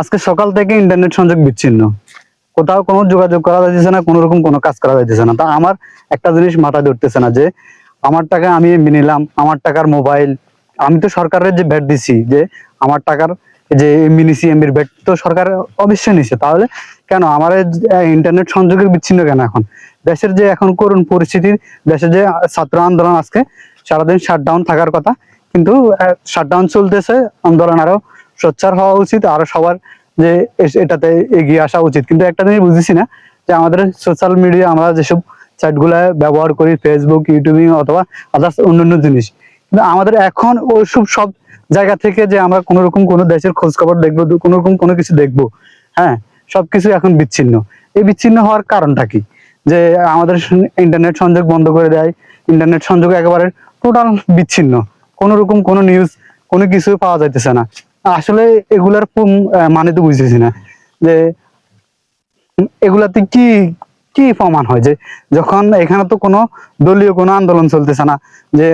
আজকে সকাল থেকে ইন্টারনেট সংযোগ বিচ্ছিন্ন। কোথাও কোনো যোগাযোগ করা যাইতেছে না, কোনো রকম কোনো কাজ করা যাইতেছে না। তা আমার একটা জিনিস মাথায় ধরতেছে না যে, আমার টাকা আমি এমনি নিলাম, আমার টাকার মোবাইল আমি তো সরকারের যে ব্যাট দিছি যে, আমার টাকার যে এমবি নিছি এমবির ব্যাট তো সরকার অবশ্যই নিছে। তাহলে কেন আমার ইন্টারনেট সংযোগের বিচ্ছিন্ন কেন এখন? দেশের যে এখন করুণ পরিস্থিতির, দেশের যে ছাত্র আন্দোলন আজকে সারাদিন শাটডাউন থাকার কথা, কিন্তু শাটডাউন চলতেছে, আন্দোলন আরও সোচ্চার হওয়া উচিত, আরও সবার যে এটাতে এগিয়ে আসা উচিত। কিন্তু একটা জিনিস বুঝতেছি না, যে আমাদের সোশ্যাল মিডিয়া আমরা যেসব সাইটগুলো ব্যবহার করি ফেসবুক ইউটিউবিং অথবা আদার্স অন্যান্য জিনিস, কিন্তু আমাদের এখন ওইসব সব জায়গা থেকে যে আমরা কোনো রকম কোনো দেশের খোঁজ খবর দেখব কোনো রকম কোনো কিছু দেখব হ্যাঁ সবকিছু এখন বিচ্ছিন্ন। এই বিচ্ছিন্ন হওয়ার কারণটা কি? যে আমাদের ইন্টারনেট সংযোগ বন্ধ করে দেয় ইন্টারনেট সংযোগ একেবারে টোটাল বিচ্ছিন্ন কোনো রকম কোনো নিউজ কোনো কিছু পাওয়া যাইতেছে না। আসলে এগুলার মানে তো বুঝতেছি না। যে এগুলাতে কি কি প্রমাণ হয়? যে যখন এখানে তো কোনো দলীয় কোনো আন্দোলন চলতেছে না, যে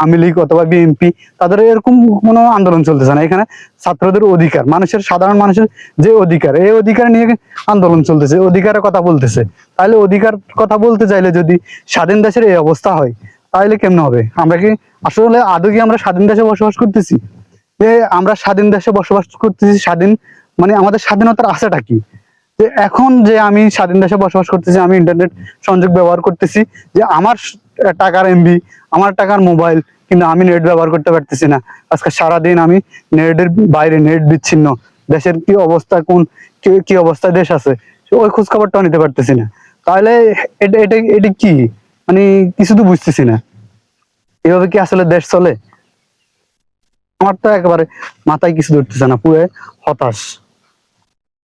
আওয়ামী লীগ অথবা বিএনপি, তাদের এরকম কোনো আন্দোলন চলতেছে না। এখানে ছাত্রদের অধিকার, মানুষের, সাধারণ মানুষের যে অধিকার, এই অধিকার নিয়ে আন্দোলন চলতেছে, অধিকারের কথা বলতেছে। তাহলে অধিকার কথা বলতে চাইলে যদি স্বাধীন দেশের এই অবস্থা হয়, তাহলে কেমন হবে? আমরা কি আসলে আদৌ কি আমরা স্বাধীন দেশে বসবাস করতেছি? যে আমরা স্বাধীন দেশে বসবাস করতেছি স্বাধীন মানে আমাদের স্বাধীনতার আশাটা কি? যে এখন যে আমি স্বাধীন দেশে বসবাস করতেছি, আমি ইন্টারনেট সংযোগ ব্যবহার করতেছি, যে আমার টাকার এমবি আমার টাকার মোবাইল কিন্তু আমি নেট ব্যবহার করতে পারতেছি না। আজকে সারাদিন আমি নেটের বাইরে নেট বিচ্ছিন্ন। দেশের কি অবস্থা, কোন কি- অবস্থায় দেশ আছে ওই খোঁজ খবরটাও নিতে পারতেছি না। তাহলে এটা এটা এটা কি? মানে কিছু তো বুঝতেছি না। এভাবে কি আসলে দেশ চলে? আমার তো একেবারে মাথায় কিছু ধরতেছে না পুরো হতাশ।